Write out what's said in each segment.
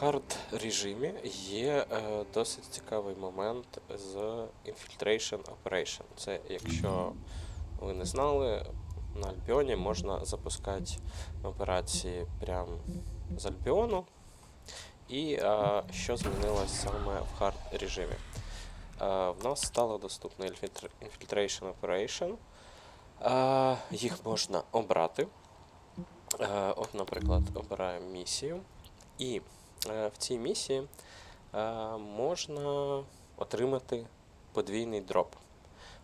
Хард режимі є е, досить цікавий момент з Infiltration Operation. Це якщо ви не знали, на Альбіоні можна запускати операції прямо з Альбіону. І е, що змінилось саме в хард режимі? Е, в нас стало доступно Infiltr- Infiltration Operation. Е, їх можна обрати. Е, От, наприклад, обираємо місію. І в цій місії е, можна отримати подвійний дроп.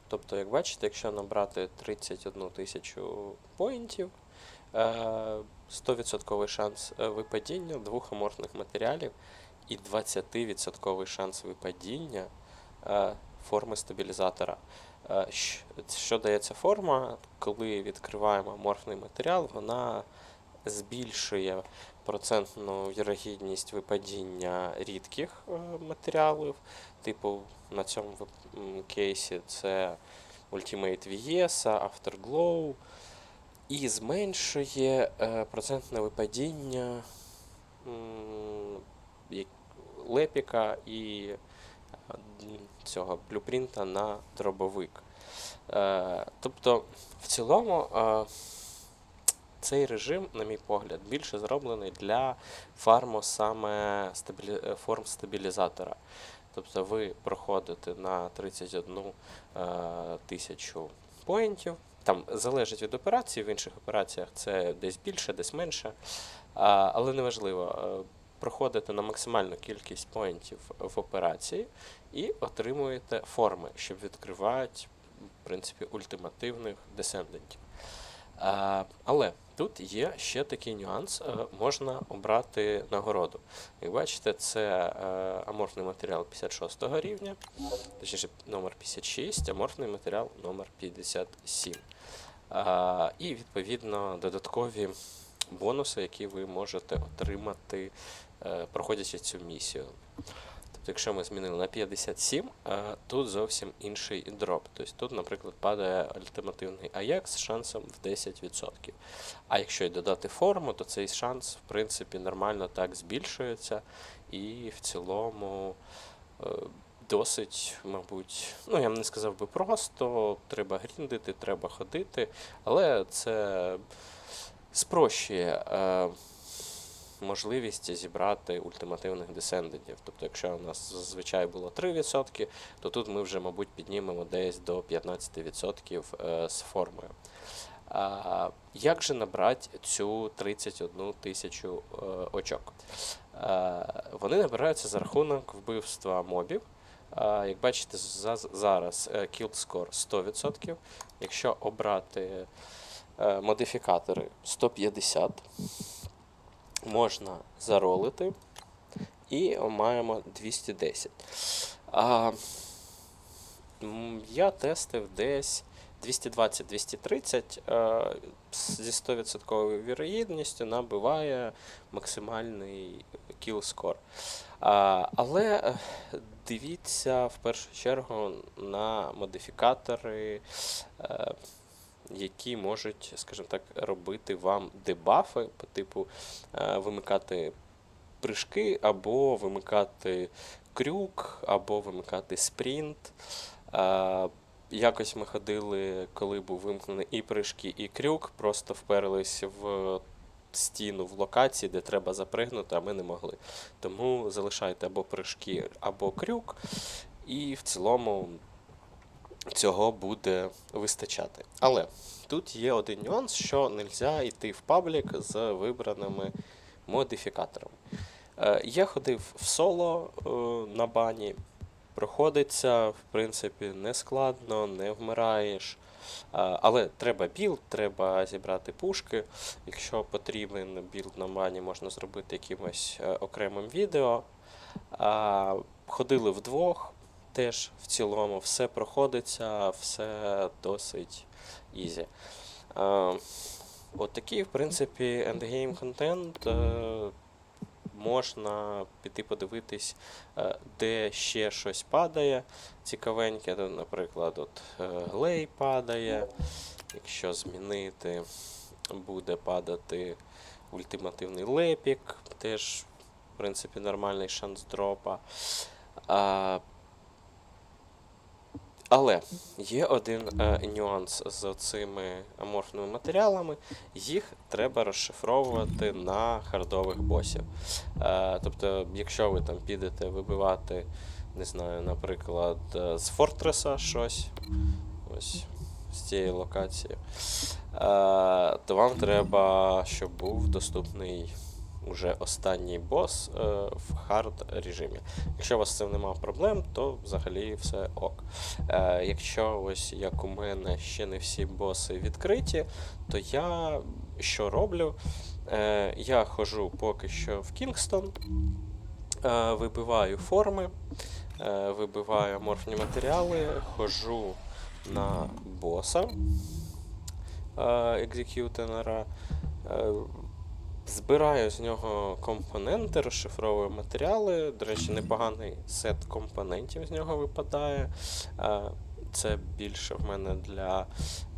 Тобто, як бачите, якщо набрати 31 тисячу поінтів, е, 100% шанс е, випадіння двох аморфних матеріалів і 20% шанс випадіння е, форми стабілізатора. Е, Що дає ця форма? Коли відкриваємо аморфний матеріал, вона збільшує процентну вірогідність випадіння рідких е, матеріалів. Типу, на цьому кейсі це Ultimate VS, Afterglow, і зменшує е, процентне випадіння лепіка і е, цього блюпринта на дробовик. Тобто, в цілому, цей режим, на мій погляд, більше зроблений для фарму саме стабілі... е, форм стабілізатора. Тобто ви проходите на 31 е, тисячу поінтів. Там залежить від операції, в інших операціях це десь більше, десь менше. Але неважливо. е, Проходите на максимальну кількість поінтів в операції і отримуєте форми, щоб відкривати, в принципі, ультимативних десцендентів. Але тут є ще такий нюанс: е, можна обрати нагороду. Як бачите, це е, аморфний матеріал 56 рівня, точніше номер 56, аморфний матеріал номер 57. І відповідно додаткові бонуси, які ви можете отримати, е, проходячи цю місію. Тобто, якщо ми змінили на 57, е, тут зовсім інший дроп. Тобто тут, наприклад, падає альтернативний Аякс з шансом в 10%. А якщо й додати форму, то цей шанс, в принципі, нормально так збільшується. І в цілому е, досить, мабуть, ну я б не сказав би просто, треба гріндити, треба ходити, але це спрощує. Можливість зібрати ультимативних десцендентів. Тобто, якщо у нас зазвичай було 3%, то тут ми вже, мабуть, піднімемо десь до 15% е, з формою. А, як же набрати цю 31 тисячу е, очок? Е, вони набираються за рахунок вбивства мобів. Як бачите, за, зараз kill score 100%. Якщо обрати модифікатори 150, можна заролити і маємо 210. А, я тестив десь 220-230 е, зі 100% вірогідністю набиває максимальний. А, але е, дивіться в першу чергу на модифікатори е, які можуть, скажімо так, робити вам дебафи по типу е, вимикати прыжки, або вимикати крюк, або вимикати спринт. Е, Якось ми ходили, коли був вимкнений і прыжки, і крюк, просто вперлись в стіну в локації, де треба запригнути, а ми не могли. Тому залишайте або прыжки, або крюк, і в цілому цього буде вистачати. Але тут є один нюанс, що не можна йти в паблік з вибраними модифікаторами. Е, Я ходив в соло е, на бані, проходиться, в принципі, не не вмираєш. Але треба білд, треба зібрати пушки. Якщо потрібен білд на бані, можна зробити якимось е, окремим відео. Ходили вдвох, теж в цілому все проходиться, все досить ізі. От такий, в принципі, ендгейм контент. Е, можна піти подивитись, е, де ще щось падає цікавеньке. Наприклад, от е, глей падає. Якщо змінити, буде падати ультимативний лепік. Теж в принципі, нормальний шанс дропа. Але є один е, нюанс з цими аморфними матеріалами. Їх треба розшифровувати на хардових босів. Е, тобто, якщо ви там підете вибивати, не знаю, наприклад, е, з Фортреса щось, ось з цієї локації, е, то вам треба, щоб був доступний уже останній бос е, в хард режимі. Якщо у вас з цим немає проблем, то взагалі все ок. Е, якщо ось як у мене ще не всі боси відкриті, то я що роблю? Е, я ходжу поки що в Кінгстон, е, вибиваю форми, е, вибиваю морфні матеріали, ходжу на боса е, екзекютенера. Е, Збираю з нього компоненти, розшифровую матеріали. До речі, непоганий сет компонентів з нього випадає. Е, Це більше в мене для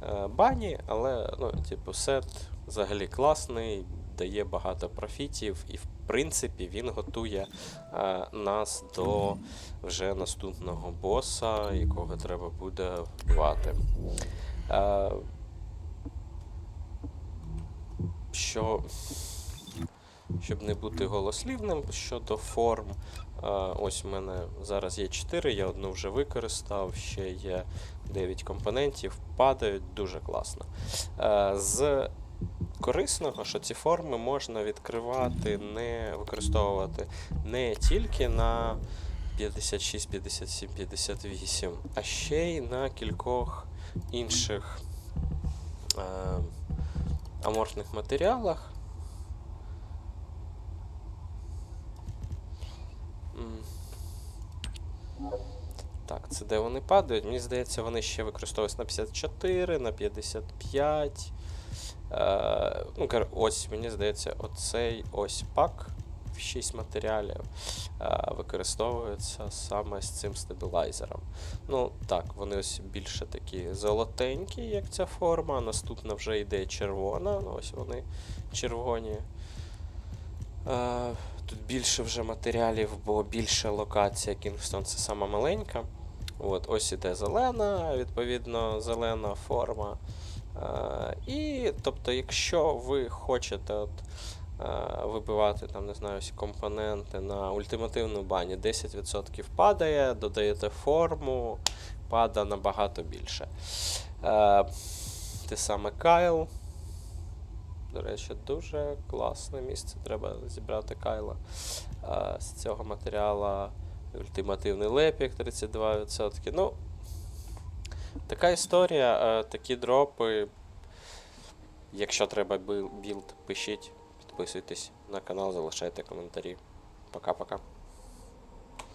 е, бані, але ну, типу, сет взагалі класний, дає багато профітів, і в принципі він готує е, нас до вже наступного боса, якого треба буде вбивати. Що щоб не бути голослівним щодо форм. Ось у мене зараз є 4, я одну вже використав, ще є 9 компонентів, падають дуже класно. З корисного, що ці форми можна відкривати, не використовувати не тільки на 56, 57, 58, а ще й на кількох інших аморфних матеріалах. Це де вони падають. Мені здається, вони ще використовуються на 54, на 55. Е, ну, ось, мені здається, оцей ось пак в 6 матеріалів е, використовується саме з цим стабілайзером. Ну, так, вони ось більше такі золотенькі, як ця форма. Наступна вже йде червона. Ну, ось вони червоні. Е, Тут більше вже матеріалів, бо більше локація Кінгстон це сама маленька. От, ось іде зелена, відповідно, зелена форма. Е, і тобто, якщо ви хочете от, е, вибивати там, не знаю, всі компоненти на ультимативну бані, 10% падає, додаєте форму, падає набагато більше. Е, те саме Кайл. До речі, дуже класне місце. Треба зібрати Кайла. А, з цього матеріала ультимативний лепік 32%. Ну, така історія, е, такі дропи. Якщо треба білд, пишіть, підписуйтесь на канал, залишайте коментарі. Пока-пока.